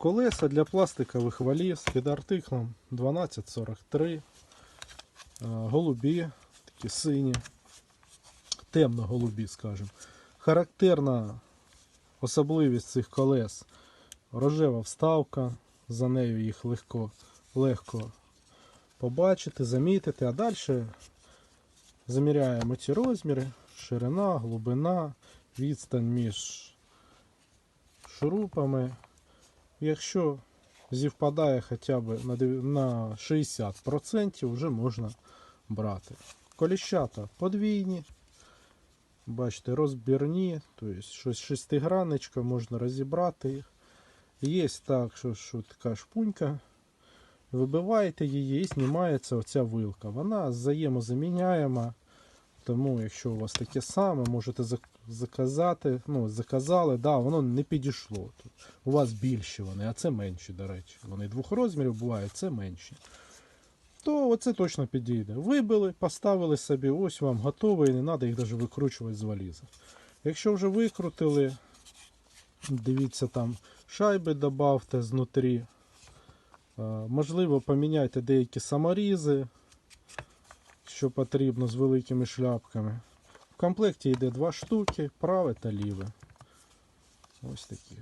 Колеса для пластикових валіз під артиклом 1243. Е, Голубі, такі сині, темно-голубі, скажімо. Характерна особливість цих колес рожева вставка, за нею їх легко, легко побачити, замітити, а далі заміряємо ці розміри, ширина, глибина, відстань між шурупами. Якщо зівпадає хоча б на 60%, вже можна брати. Коліщата подвійні, бачите, розбірні, тобто щось шестигранничка, можна розібрати їх. Є так, що, що така шпунька. Вибиваєте її і знімається оця вилка. Вона взаємозаміняєма. Тому, якщо у вас таке саме, можете заказати. Ну, заказали, да, воно не підійшло. Тут у вас більші вони, а це менші, до речі. Вони двох розмірів бувають, це менші. То оце точно підійде. Вибили, поставили собі, ось вам готове, і не треба їх навіть викручувати з валізи. Якщо вже викрутили, дивіться там шайби додавте знутрі. Можливо, поміняйте деякі саморізи, що потрібно з великими шляпками. В комплекті йде два штуки, праве та ліве. Ось такі.